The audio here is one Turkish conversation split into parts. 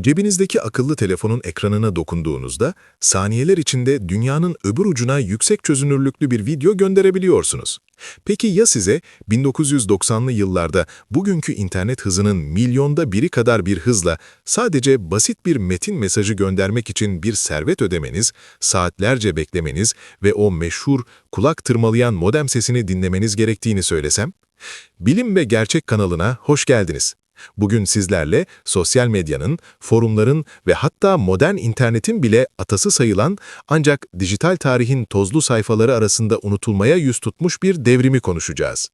Cebinizdeki akıllı telefonun ekranına dokunduğunuzda saniyeler içinde dünyanın öbür ucuna yüksek çözünürlüklü bir video gönderebiliyorsunuz. Peki ya size 1990'lı yıllarda bugünkü internet hızının milyonda biri kadar bir hızla sadece basit bir metin mesajı göndermek için bir servet ödemeniz, saatlerce beklemeniz ve o meşhur kulak tırmalayan modem sesini dinlemeniz gerektiğini söylesem? Bilim ve Gerçek kanalına hoş geldiniz. Bugün sizlerle sosyal medyanın, forumların ve hatta modern internetin bile atası sayılan ancak dijital tarihin tozlu sayfaları arasında unutulmaya yüz tutmuş bir devrimi konuşacağız.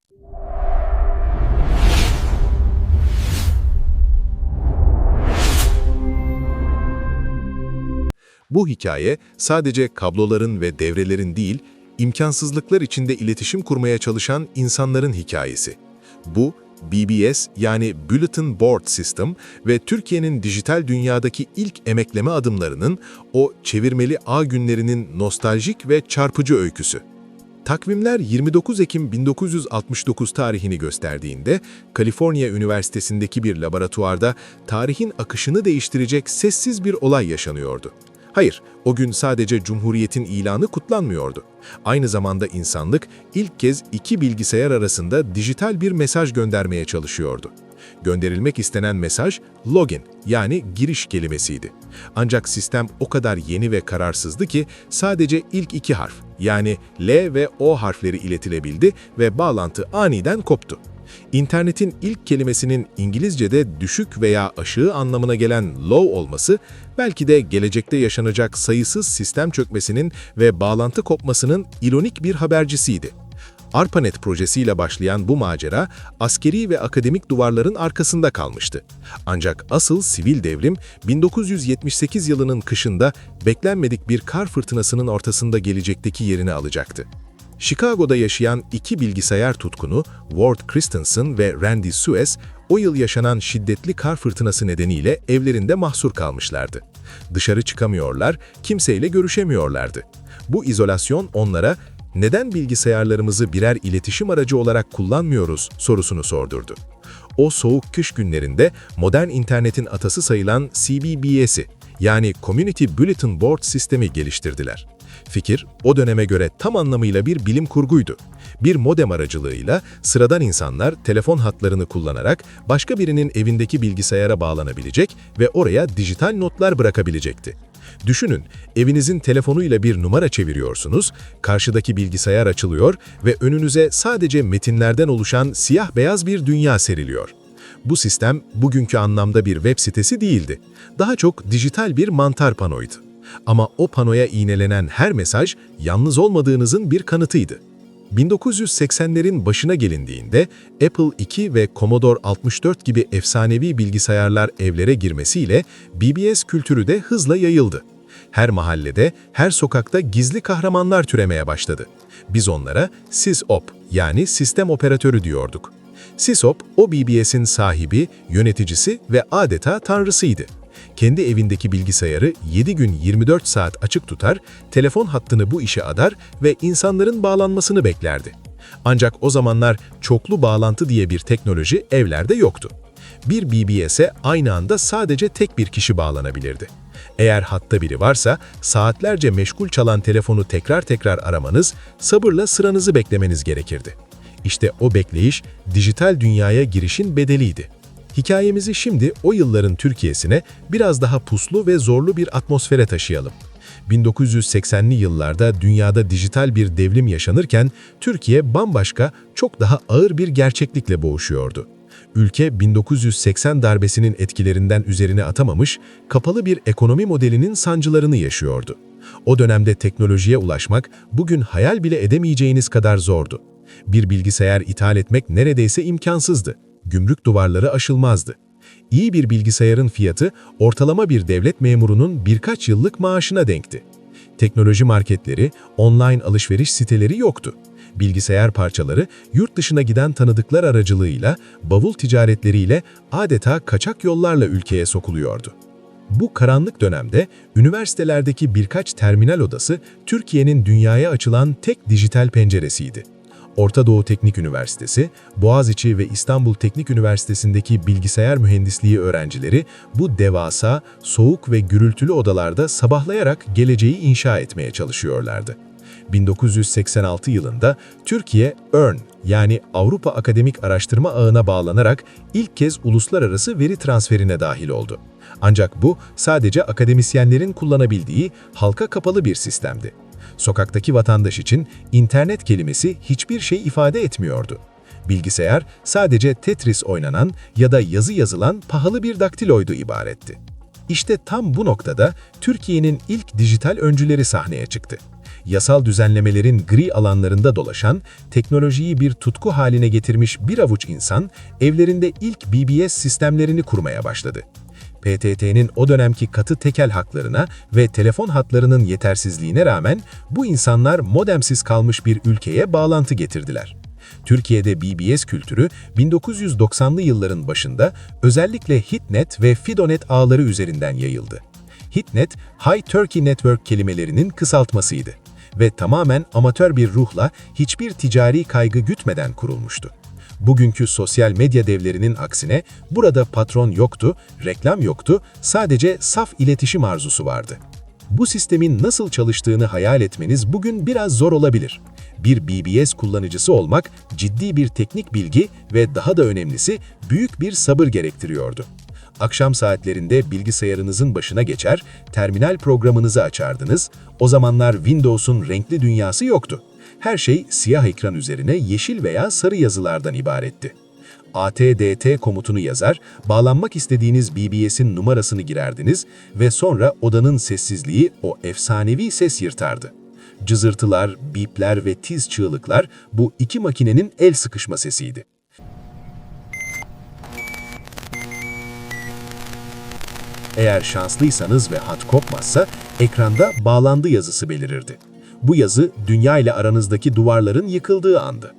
Bu hikaye sadece kabloların ve devrelerin değil, imkansızlıklar içinde iletişim kurmaya çalışan insanların hikayesi. Bu, BBS yani Bulletin Board System ve Türkiye'nin dijital dünyadaki ilk emekleme adımlarının o çevirmeli ağ günlerinin nostaljik ve çarpıcı öyküsü. Takvimler 29 Ekim 1969 tarihini gösterdiğinde, Kaliforniya Üniversitesi'ndeki bir laboratuvarda tarihin akışını değiştirecek sessiz bir olay yaşanıyordu. Hayır, o gün sadece Cumhuriyet'in ilanı kutlanmıyordu. Aynı zamanda insanlık ilk kez iki bilgisayar arasında dijital bir mesaj göndermeye çalışıyordu. Gönderilmek istenen mesaj login yani giriş kelimesiydi. Ancak sistem o kadar yeni ve kararsızdı ki sadece ilk iki harf yani L ve O harfleri iletilebildi ve bağlantı aniden koptu. İnternetin ilk kelimesinin İngilizce'de düşük veya aşığı anlamına gelen low olması, belki de gelecekte yaşanacak sayısız sistem çökmesinin ve bağlantı kopmasının ironik bir habercisiydi. ARPANET projesiyle başlayan bu macera, askeri ve akademik duvarların arkasında kalmıştı. Ancak asıl sivil devrim, 1978 yılının kışında beklenmedik bir kar fırtınasının ortasında gelecekteki yerini alacaktı. Chicago'da yaşayan iki bilgisayar tutkunu Ward Christensen ve Randy Suez, o yıl yaşanan şiddetli kar fırtınası nedeniyle evlerinde mahsur kalmışlardı. Dışarı çıkamıyorlar, kimseyle görüşemiyorlardı. Bu izolasyon onlara neden bilgisayarlarımızı birer iletişim aracı olarak kullanmıyoruz sorusunu sordurdu. O soğuk kış günlerinde modern internetin atası sayılan CBBS'i yani Community Bulletin Board sistemi geliştirdiler. Fikir, o döneme göre tam anlamıyla bir bilim kurguydu. Bir modem aracılığıyla sıradan insanlar telefon hatlarını kullanarak başka birinin evindeki bilgisayara bağlanabilecek ve oraya dijital notlar bırakabilecekti. Düşünün, evinizin telefonuyla bir numara çeviriyorsunuz, karşıdaki bilgisayar açılıyor ve önünüze sadece metinlerden oluşan siyah-beyaz bir dünya seriliyor. Bu sistem bugünkü anlamda bir web sitesi değildi. Daha çok dijital bir mantar panoydu. Ama o panoya iğnelenen her mesaj yalnız olmadığınızın bir kanıtıydı. 1980'lerin başına gelindiğinde Apple II ve Commodore 64 gibi efsanevi bilgisayarlar evlere girmesiyle BBS kültürü de hızla yayıldı. Her mahallede, her sokakta gizli kahramanlar türemeye başladı. Biz onlara SysOp yani sistem operatörü diyorduk. SysOp, o BBS'in sahibi, yöneticisi ve adeta tanrısıydı kendi evindeki bilgisayarı 7 gün 24 saat açık tutar, telefon hattını bu işe adar ve insanların bağlanmasını beklerdi. Ancak o zamanlar çoklu bağlantı diye bir teknoloji evlerde yoktu. Bir BBS'e aynı anda sadece tek bir kişi bağlanabilirdi. Eğer hatta biri varsa saatlerce meşgul çalan telefonu tekrar tekrar aramanız, sabırla sıranızı beklemeniz gerekirdi. İşte o bekleyiş dijital dünyaya girişin bedeliydi. Hikayemizi şimdi o yılların Türkiye'sine biraz daha puslu ve zorlu bir atmosfere taşıyalım. 1980'li yıllarda dünyada dijital bir devrim yaşanırken Türkiye bambaşka, çok daha ağır bir gerçeklikle boğuşuyordu. Ülke 1980 darbesinin etkilerinden üzerine atamamış, kapalı bir ekonomi modelinin sancılarını yaşıyordu. O dönemde teknolojiye ulaşmak bugün hayal bile edemeyeceğiniz kadar zordu. Bir bilgisayar ithal etmek neredeyse imkansızdı gümrük duvarları aşılmazdı. İyi bir bilgisayarın fiyatı ortalama bir devlet memurunun birkaç yıllık maaşına denkti. Teknoloji marketleri, online alışveriş siteleri yoktu. Bilgisayar parçaları yurt dışına giden tanıdıklar aracılığıyla, bavul ticaretleriyle adeta kaçak yollarla ülkeye sokuluyordu. Bu karanlık dönemde üniversitelerdeki birkaç terminal odası Türkiye'nin dünyaya açılan tek dijital penceresiydi. Orta Doğu Teknik Üniversitesi, Boğaziçi ve İstanbul Teknik Üniversitesi'ndeki bilgisayar mühendisliği öğrencileri bu devasa, soğuk ve gürültülü odalarda sabahlayarak geleceği inşa etmeye çalışıyorlardı. 1986 yılında Türkiye EARN yani Avrupa Akademik Araştırma Ağı'na bağlanarak ilk kez uluslararası veri transferine dahil oldu. Ancak bu sadece akademisyenlerin kullanabildiği halka kapalı bir sistemdi. Sokaktaki vatandaş için internet kelimesi hiçbir şey ifade etmiyordu. Bilgisayar sadece Tetris oynanan ya da yazı yazılan pahalı bir daktiloydu ibaretti. İşte tam bu noktada Türkiye'nin ilk dijital öncüleri sahneye çıktı. Yasal düzenlemelerin gri alanlarında dolaşan, teknolojiyi bir tutku haline getirmiş bir avuç insan, evlerinde ilk BBS sistemlerini kurmaya başladı. PTT'nin o dönemki katı tekel haklarına ve telefon hatlarının yetersizliğine rağmen bu insanlar modemsiz kalmış bir ülkeye bağlantı getirdiler. Türkiye'de BBS kültürü 1990'lı yılların başında özellikle HitNet ve FidoNet ağları üzerinden yayıldı. HitNet, High Turkey Network kelimelerinin kısaltmasıydı ve tamamen amatör bir ruhla hiçbir ticari kaygı gütmeden kurulmuştu. Bugünkü sosyal medya devlerinin aksine burada patron yoktu, reklam yoktu, sadece saf iletişim arzusu vardı. Bu sistemin nasıl çalıştığını hayal etmeniz bugün biraz zor olabilir. Bir BBS kullanıcısı olmak ciddi bir teknik bilgi ve daha da önemlisi büyük bir sabır gerektiriyordu. Akşam saatlerinde bilgisayarınızın başına geçer, terminal programınızı açardınız. O zamanlar Windows'un renkli dünyası yoktu. Her şey siyah ekran üzerine yeşil veya sarı yazılardan ibaretti. ATDT komutunu yazar, bağlanmak istediğiniz BBS'in numarasını girerdiniz ve sonra odanın sessizliği o efsanevi ses yırtardı. Cızırtılar, bipler ve tiz çığlıklar bu iki makinenin el sıkışma sesiydi. Eğer şanslıysanız ve hat kopmazsa ekranda bağlandı yazısı belirirdi. Bu yazı dünya ile aranızdaki duvarların yıkıldığı andı.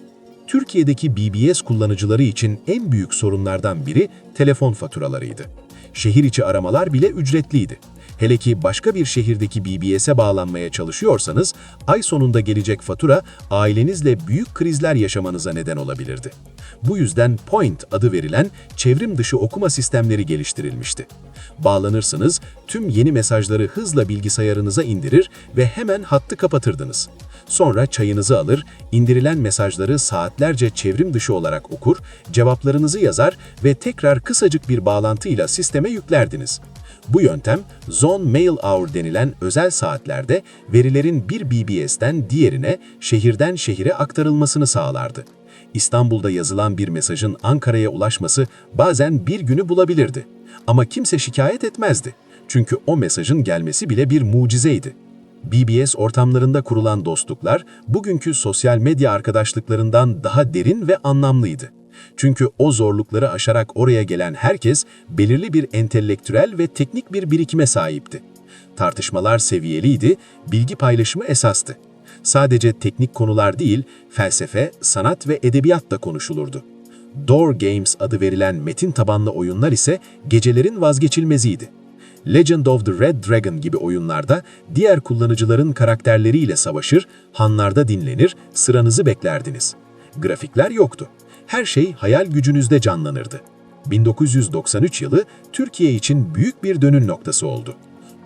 Türkiye'deki BBS kullanıcıları için en büyük sorunlardan biri telefon faturalarıydı. Şehir içi aramalar bile ücretliydi. Hele ki başka bir şehirdeki BBS'e bağlanmaya çalışıyorsanız, ay sonunda gelecek fatura ailenizle büyük krizler yaşamanıza neden olabilirdi. Bu yüzden Point adı verilen çevrim dışı okuma sistemleri geliştirilmişti. Bağlanırsınız, tüm yeni mesajları hızla bilgisayarınıza indirir ve hemen hattı kapatırdınız. Sonra çayınızı alır, indirilen mesajları saatlerce çevrim dışı olarak okur, cevaplarınızı yazar ve tekrar kısacık bir bağlantıyla sisteme yüklerdiniz. Bu yöntem Zone Mail Hour denilen özel saatlerde verilerin bir BBS'den diğerine, şehirden şehire aktarılmasını sağlardı. İstanbul'da yazılan bir mesajın Ankara'ya ulaşması bazen bir günü bulabilirdi. Ama kimse şikayet etmezdi. Çünkü o mesajın gelmesi bile bir mucizeydi. BBS ortamlarında kurulan dostluklar bugünkü sosyal medya arkadaşlıklarından daha derin ve anlamlıydı. Çünkü o zorlukları aşarak oraya gelen herkes belirli bir entelektüel ve teknik bir birikime sahipti. Tartışmalar seviyeliydi, bilgi paylaşımı esastı. Sadece teknik konular değil, felsefe, sanat ve edebiyat da konuşulurdu. Door Games adı verilen metin tabanlı oyunlar ise gecelerin vazgeçilmeziydi. Legend of the Red Dragon gibi oyunlarda diğer kullanıcıların karakterleriyle savaşır, hanlarda dinlenir, sıranızı beklerdiniz. Grafikler yoktu. Her şey hayal gücünüzde canlanırdı. 1993 yılı Türkiye için büyük bir dönüm noktası oldu.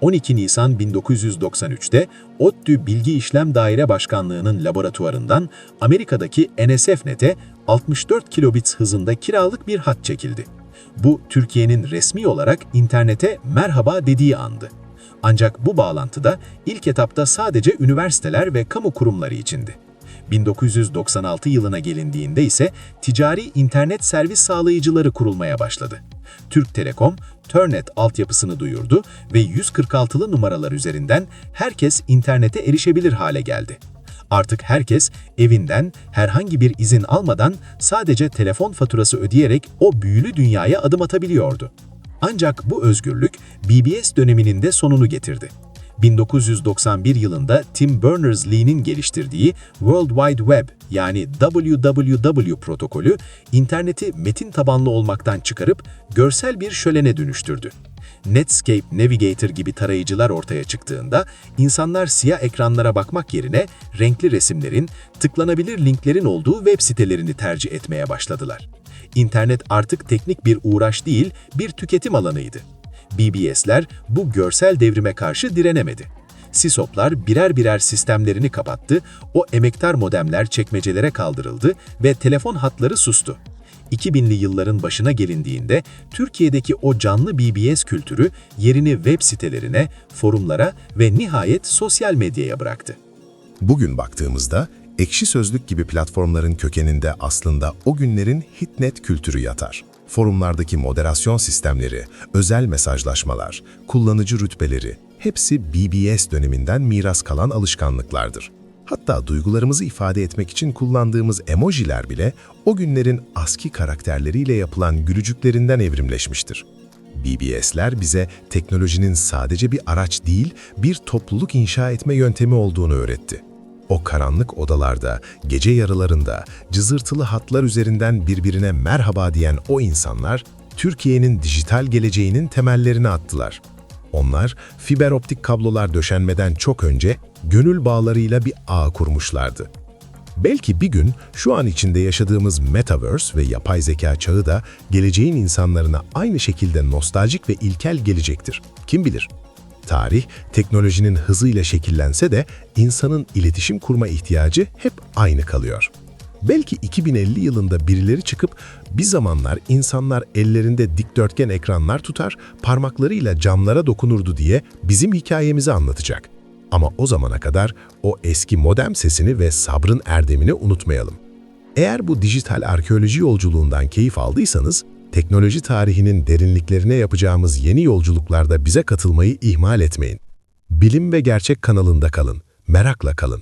12 Nisan 1993'te ODTÜ Bilgi İşlem Daire Başkanlığı'nın laboratuvarından Amerika'daki NSFNet'e 64 kilobits hızında kiralık bir hat çekildi. Bu Türkiye'nin resmi olarak internete merhaba dediği andı. Ancak bu bağlantıda ilk etapta sadece üniversiteler ve kamu kurumları içindi. 1996 yılına gelindiğinde ise ticari internet servis sağlayıcıları kurulmaya başladı. Türk Telekom, Turnet altyapısını duyurdu ve 146'lı numaralar üzerinden herkes internete erişebilir hale geldi. Artık herkes evinden herhangi bir izin almadan sadece telefon faturası ödeyerek o büyülü dünyaya adım atabiliyordu. Ancak bu özgürlük BBS döneminin de sonunu getirdi. 1991 yılında Tim Berners-Lee'nin geliştirdiği World Wide Web yani WWW protokolü interneti metin tabanlı olmaktan çıkarıp görsel bir şölene dönüştürdü. Netscape Navigator gibi tarayıcılar ortaya çıktığında insanlar siyah ekranlara bakmak yerine renkli resimlerin, tıklanabilir linklerin olduğu web sitelerini tercih etmeye başladılar. İnternet artık teknik bir uğraş değil, bir tüketim alanıydı. BBS'ler bu görsel devrime karşı direnemedi. SISOP'lar birer birer sistemlerini kapattı, o emektar modemler çekmecelere kaldırıldı ve telefon hatları sustu. 2000'li yılların başına gelindiğinde Türkiye'deki o canlı BBS kültürü yerini web sitelerine, forumlara ve nihayet sosyal medyaya bıraktı. Bugün baktığımızda Ekşi Sözlük gibi platformların kökeninde aslında o günlerin hitnet kültürü yatar. Forumlardaki moderasyon sistemleri, özel mesajlaşmalar, kullanıcı rütbeleri hepsi BBS döneminden miras kalan alışkanlıklardır. Hatta duygularımızı ifade etmek için kullandığımız emojiler bile o günlerin ASCII karakterleriyle yapılan gülücüklerinden evrimleşmiştir. BBS'ler bize teknolojinin sadece bir araç değil, bir topluluk inşa etme yöntemi olduğunu öğretti. O karanlık odalarda, gece yarılarında, cızırtılı hatlar üzerinden birbirine merhaba diyen o insanlar, Türkiye'nin dijital geleceğinin temellerini attılar. Onlar, fiber optik kablolar döşenmeden çok önce gönül bağlarıyla bir ağ kurmuşlardı. Belki bir gün şu an içinde yaşadığımız metaverse ve yapay zeka çağı da geleceğin insanlarına aynı şekilde nostaljik ve ilkel gelecektir. Kim bilir? Tarih, teknolojinin hızıyla şekillense de insanın iletişim kurma ihtiyacı hep aynı kalıyor. Belki 2050 yılında birileri çıkıp bir zamanlar insanlar ellerinde dikdörtgen ekranlar tutar, parmaklarıyla camlara dokunurdu diye bizim hikayemizi anlatacak. Ama o zamana kadar o eski modem sesini ve sabrın erdemini unutmayalım. Eğer bu dijital arkeoloji yolculuğundan keyif aldıysanız, teknoloji tarihinin derinliklerine yapacağımız yeni yolculuklarda bize katılmayı ihmal etmeyin. Bilim ve Gerçek kanalında kalın, merakla kalın.